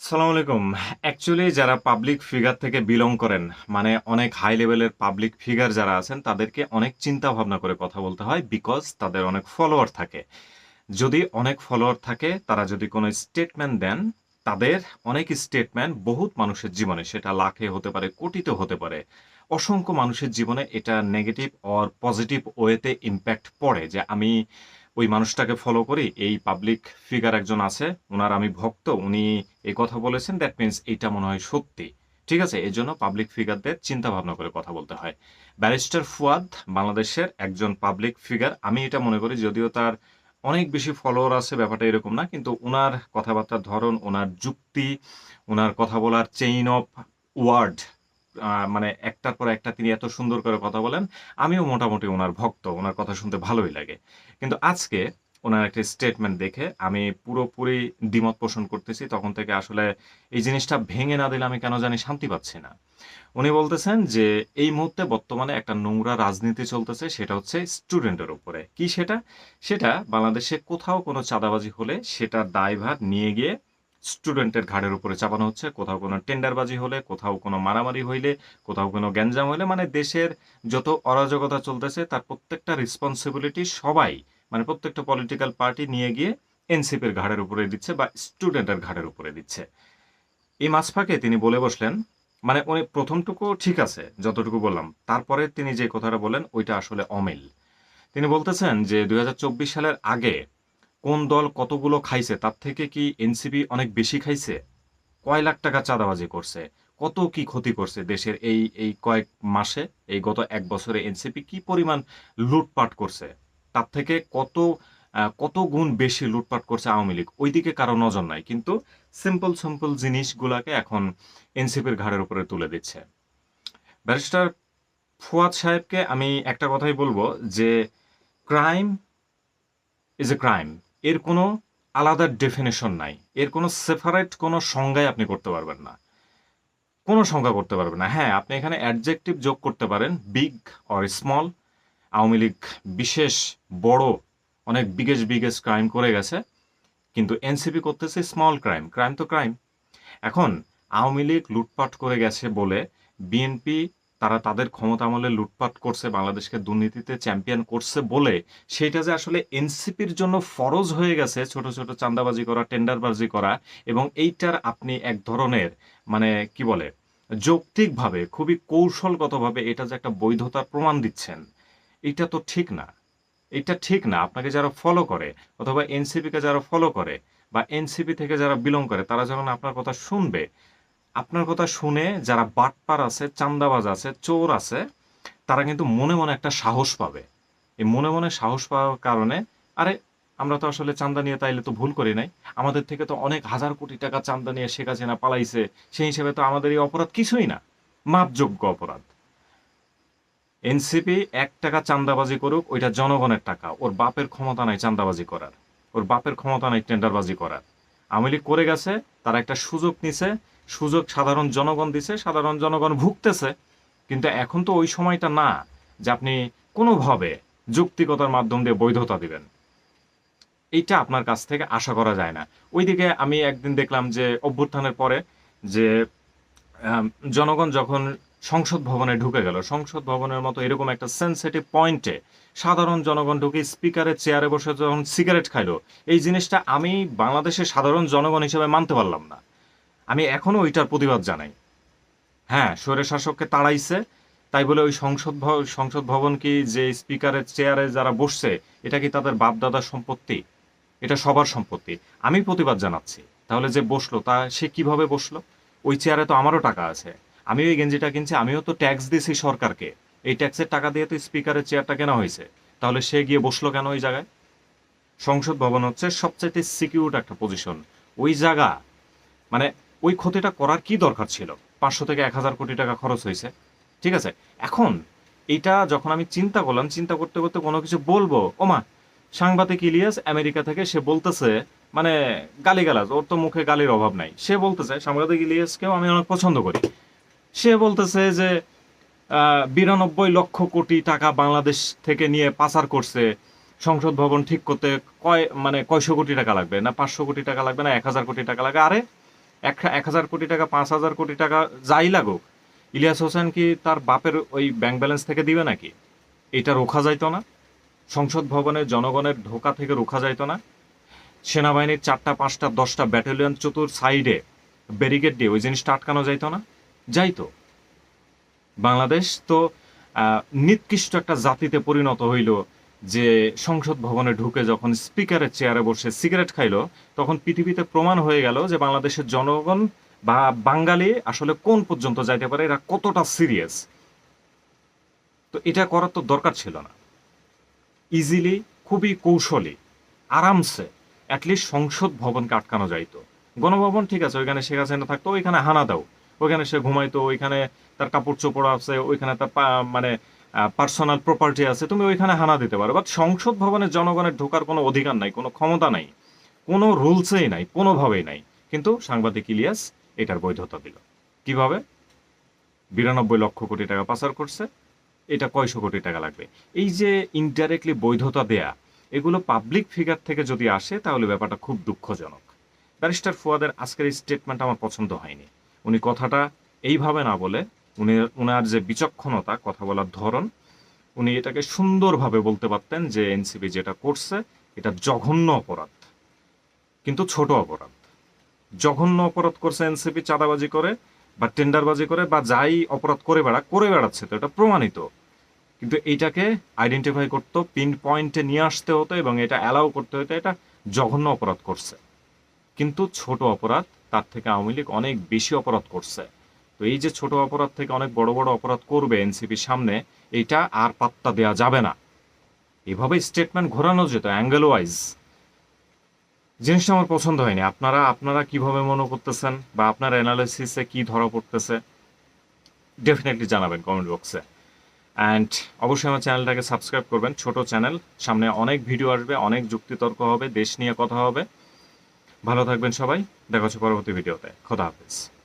সালাম আলাইকুম। অ্যাকচুয়ালি যারা পাবলিক ফিগার থেকে বিলং করেন মানে অনেক হাই লেভেলের পাবলিক ফিগার যারা আছেন, তাদেরকে অনেক চিন্তা ভাবনা করে কথা বলতে হয় বিকজ তাদের অনেক ফলোয়ার থাকে। যদি অনেক ফলোয়ার থাকে, তারা যদি কোনো স্টেটমেন্ট দেন, তাদের অনেক স্টেটমেন্ট বহুত মানুষের জীবনে, সেটা লাখে হতে পারে, কোটিতে হতে পারে, অসংখ্য মানুষের জীবনে এটা নেগেটিভ অর পজিটিভ ওয়েতে ইম্প্যাক্ট পড়ে যে আমি ওই মানুষটাকে ফলো করি, এই পাবলিক ফিগার একজন আছে ওনার আমি ভক্ত, উনি এই কথা বলেছেন দ্যাট মিনস এইটা মনে হয় সত্যি। ঠিক আছে? এই জন্য পাবলিক ফিগারদের চিন্তা ভাবনা করে কথা বলতে হয়। ব্যারিস্টার ফুয়াদ বাংলাদেশের একজন পাবলিক ফিগার আমি এটা মনে করি যদিও তার অনেক বেশি ফলোয়ার আছে, ব্যাপারটা এরকম না, কিন্তু ওনার কথাবার্তার ধরন ওনার যুক্তি ওনার কথা বলার চেইন অফ ওয়ার্ড মানে একটার পর একটা তিনি এত সুন্দর করে কথা বলেন, আমিও মোটামুটি ওনার ভক্ত, ওনার কথা শুনতে ভালোই লাগে। কিন্তু আজকে ওনার একটা স্টেটমেন্ট দেখে আমি পুরোপুরি দ্বিমত পোষণ করতেছি, তখন থেকে আসলে এই জিনিসটা ভেঙে না দিলে আমি কেন জানি শান্তি পাচ্ছি না। উনি বলতেছেন যে, এই মুহূর্তে বর্তমানে একটা নোংরা রাজনীতি চলতেছে, সেটা হচ্ছে স্টুডেন্টের উপরে। কি সেটা? সেটা বাংলাদেশে কোথাও কোনো চাঁদাবাজি হলে সেটা দায়ভার নিয়ে গিয়ে স্টুডেন্টের ঘাড়ের উপরে চাপানো হচ্ছে। কোথাও কোনো টেন্ডারবাজি হলে, কোথাও কোনো মারামারি হইলে, কোথাও কোনো গ্যাঞ্জাম হইলে মানে দেশের যত অরাজকতা চলতেছে, তার প্রত্যেকটা রেসপন্সিবিলিটি সবাই মানে প্রত্যেকটা পলিটিক্যাল পার্টি নিয়ে গিয়ে এনসিপির ঘাড়ের উপরে দিচ্ছে বা স্টুডেন্টের ঘাড়ের উপরে দিচ্ছে। এই মাঝফাঁকে তিনি বলে বসলেন মানে উনি প্রথমটুকু ঠিক আছে, যতটুকু বললাম। তারপরে তিনি যে কথাটা বলেন ওইটা আসলে অমিল। তিনি বলতেছেন যে দুই হাজার চব্বিশ সালের আগে কোন দল কতগুলো খাইছে, তার থেকে কি এনসিপি অনেক বেশি খাইছে? কয় লাখ টাকা চাঁদাবাজি করছে? কত কি ক্ষতি করছে দেশের এই এই কয়েক মাসে? এই গত এক বছরে এনসিপি কি পরিমাণ লুটপাট করছে? তার থেকে কত কত গুণ বেশি লুটপাট করছে আওয়ামী লীগ? ওইদিকে কারও নজর নাই, কিন্তু সিম্পল সিম্পল জিনিসগুলাকে এখন এনসিপির ঘাড়ের উপরে তুলে দিচ্ছে। ব্যারিস্টার ফুয়াদ সাহেবকে আমি একটা কথাই বলব যে ক্রাইম ইজ এ ক্রাইম এর কোনো আলাদা ডেফিনেশন নাই। এর কোনো সেপারেট কোনো সংজ্ঞাই আপনি করতে পারবেন না। কোনো সংজ্ঞা করতে পারবেন না। হ্যাঁ আপনি এখানে অ্যাডজেক্টিভ যোগ করতে পারেন big or small Awami League বিশেষ বড়, অনেক বিগেস্ট বিগেস্ট ক্রাইম করে গেছে। কিন্তু এনসিপি করতেছে স্মল ক্রাইম ক্রাইম তো ক্রাইম এখন আওয়ামী লীগ লুটপাট করে গেছে বলে বিএনপি তারা তাদের ক্ষমতা আমলে লুটপাট করছে, বাংলাদেশকে দুর্নীতিতে চ্যাম্পিয়ন করছে বলে সেটা যে আসলে এনসিপির জন্য ফরজ হয়ে গেছে, ছোট ছোট চাঁদাবাজি করা, টেন্ডারবাজি করা এবং এইটার আপনি এক ধরনের মানে কি বলে, যৌক্তিকভাবে, খুবই কৌশলগতভাবে এটা যে একটা বৈধতার প্রমাণ দিচ্ছেন, এটা তো ঠিক না। এটা ঠিক না। আপনাকে যারা ফলো করে অথবা এনসিপিকে যারা ফলো করে বা এনসিপি থেকে যারা বিলং করে, তারা যখন আপনার কথা শুনবে। আপনার কথা শুনে যারা বাটপার আছে, চান্দাবাজ আছে, চোর আছে, তারা কিন্তু মনে মনে একটা সাহস পাবে। এই মনে মনে সাহস পাওয়ার কারণে, আরে, আমরা তো আসলে চান্দা নিয়ে তাইলে তো ভুল করি নাই। আমাদের থেকে তো অনেক হাজার কোটি টাকা চান্দা নিয়ে শেখ হাসিনা পালাইছে, সেই হিসেবে তো আমাদের এই অপরাধ কিছুই না। মাপযোগ্য অপরাধ। এনসিপি এক টাকা চান্দাবাজি করুক, ওইটা জনগণের টাকা। ওর বাপের ক্ষমতা নাই চান্দাবাজি করার। ওর বাপের ক্ষমতা নাই টেন্ডারবাজি করার। আওয়ামী লীগ করে গেছে, তারা একটা সুযোগ নিছে। সুযোগ সাধারণ জনগণ দিছে, সাধারণ জনগণ ভুগতেছে। কিন্তু এখন তো ওই সময়টা না, যে আপনি কোনোভাবে যুক্তিকতার মাধ্যম দিয়ে বৈধতা দিবেন। এইটা আপনার কাছ থেকে আশা করা যায় না। ওইদিকে আমি একদিন দেখলাম যে অভ্যুত্থানের পরে যে জনগণ যখন সংসদ ভবনে ঢুকে গেল। সংসদ ভবনের মতো এরকম একটা সেন্সিটিভ পয়েন্টে সাধারণ জনগণ ঢুকে স্পিকারের চেয়ারে বসে যখন সিগারেট খাইলো, এই জিনিসটা আমি বাংলাদেশের সাধারণ জনগণ হিসেবে মানতে পারলাম না। আমি এখনও ওইটার প্রতিবাদ জানাই। হ্যাঁ স্বৈর শাসককে তাড়াইছে, তাই বলে ওই সংসদ সংসদ ভবন কি যে স্পিকারের চেয়ারে যারা বসছে, এটা কি তাদের বাপ দাদার সম্পত্তি? এটা সবার সম্পত্তি। আমি প্রতিবাদ জানাচ্ছি। তাহলে যে বসল তা সে কীভাবে বসল? ওই চেয়ারে তো আমারও টাকা আছে। আমি ওই গেঞ্জিটা কিনছি, আমিও তো ট্যাক্স দিছি সরকারকে। এই ট্যাক্সের টাকা দিয়ে তো স্পিকারের চেয়ারটা কেনা হয়েছে। তাহলে সে গিয়ে বসল কেন ওই জায়গায়? সংসদ ভবন হচ্ছে সবচাইতে সিকিউর একটা পজিশন ওই জায়গা মানে ওই ক্ষতিটা করার কি দরকার ছিল? পাঁচশো থেকে এক হাজার কোটি টাকা খরচ হয়েছে। ঠিক আছে? এখন এটা যখন আমি চিন্তা করলাম, চিন্তা করতে করতে কোনো কিছু বলব, ওমা, সাংবাদিক ইলিয়াস আমেরিকা থেকে সে বলতেছে মানে গালিগালাজ, ওর তো মুখে গালির অভাব নাই। সে বলতেছে, সাংবাদিক ইলিয়াসকেও আমি অনেক পছন্দ করি। সে বলতেছে যে বিরানব্বই লক্ষ কোটি টাকা বাংলাদেশ থেকে নিয়ে পাচার করছে। সংসদ ভবন ঠিক করতে কয় মানে কয়শো কোটি টাকা লাগবে? না পাঁচশো কোটি টাকা লাগবে, না এক হাজার কোটি টাকা লাগবে? আরে, এক এক হাজার কোটি টাকা, পাঁচ হাজার কোটি টাকা যাই লাগুক, ইলিয়াস হোসেন কি তার বাপের ওই ব্যাংক ব্যালেন্স থেকে দিবে নাকি? এটা রোখা যাইতো না? সংসদ ভবনে জনগণের ঢোকা থেকে রোখা যাইতো না? সেনাবাহিনীর চারটা, পাঁচটা, দশটা ব্যাটালিয়ন চতুর সাইডে ব্যারিকেড দিয়ে ওই জিনিসটা আটকানো যাইতো না? যাইতো বাংলাদেশ তো নিকৃষ্ট একটা জাতিতে পরিণত হইল যে সংসদ ভবনে ঢুকে যখন স্পিকারের চেয়ারে বসে সিগারেট খাইলো, তখন পৃথিবীতে প্রমাণ হয়ে গেল যে বাংলাদেশের জনগণ বা বাঙালি আসলে কোন পর্যন্ত যাইতে পারে, এরা কতটা সিরিয়াস। তো এটা করার তো দরকার ছিল না। ইজিলি, খুবই কৌশলী, আরামসে অ্যাটলিস্ট সংসদ ভবনকে আটকানো যাইতো। গণভবন ঠিক আছে, ওইখানে শেখ হাসিনা থাকতো, ওইখানে হানা দাও। ওইখানে সে ঘুমাইতো, ওইখানে তার কাপড় চোপড় আছে, ওইখানে তার মানে পার্সোনাল প্রপার্টি আছে, তুমি ওইখানে হানা দিতে পারো। বাট সংসদ ভবনে জনগণের ঢোকার কোনো অধিকার নাই, কোনো ক্ষমতা নাই, কোনো রুলসেই নাই, কোনোভাবেই নাই। কিন্তু সাংবাদিক ইলিয়াস এটার বৈধতা দিল। কীভাবে? বিরানব্বই লক্ষ কোটি টাকা পাচার করছে, এটা কয়শো কোটি টাকা লাগবে। এই যে ইনডাইরেক্টলি বৈধতা দেয়া, এগুলো পাবলিক ফিগার থেকে যদি আসে, তাহলে ব্যাপারটা খুব দুঃখজনক। ব্যারিস্টার ফুয়াদের আজকের এই স্টেটমেন্ট আমার পছন্দ হয়নি। উনি কথাটা এইভাবে না বলে, উনি, উনার যে বিচক্ষণতা, কথা বলার ধরন, উনি এটাকে সুন্দরভাবে বলতে পারতেন যে এনসিপি যেটা করছে, এটা জঘন্য অপরাধ, কিন্তু ছোট অপরাধ। জঘন্য অপরাধ করছে এনসিপি চাঁদাবাজি করে বা টেন্ডারবাজি করে বা যাই অপরাধ করে বেড়া করে বেড়াচ্ছে তো, এটা প্রমাণিত। কিন্তু এইটাকে আইডেন্টিফাই করতো পিন পয়েন্টে নিয়ে আসতে হতো এবং এটা অ্যালাউ করতে হতো, এটা জঘন্য অপরাধ করছে। কিন্তু ছোট অপরাধ তার থেকে আওয়ামী লীগ অনেক বেশি অপরাধ করছে। তো এই যে ছোট অপরাধ থেকে অনেক বড় বড় অপরাধ করবে এনসিপির সামনে এটা আর পাত্তা দেওয়া যাবে না। এভাবে স্টেটমেন্ট ঘোরানো যেত অ্যাঙ্গেল ওয়াইজ জিনিসটা আমার পছন্দ হয়নি। আপনারা আপনারা কীভাবে মনে করতেছেন বা আপনার অ্যানালাইসিসে কি ধরা পড়তেছে ডেফিনেটলি জানাবেন কমেন্ট বক্সে অ্যান্ড অবশ্যই আমার চ্যানেলটাকে সাবস্ক্রাইব করবেন। ছোট চ্যানেল সামনে অনেক ভিডিও আসবে, অনেক যুক্তিতর্ক হবে, দেশ নিয়ে কথা হবে। ভালো থাকবেন সবাই। দেখা হচ্ছে পরবর্তী ভিডিওতে। খোদা হাফেজ।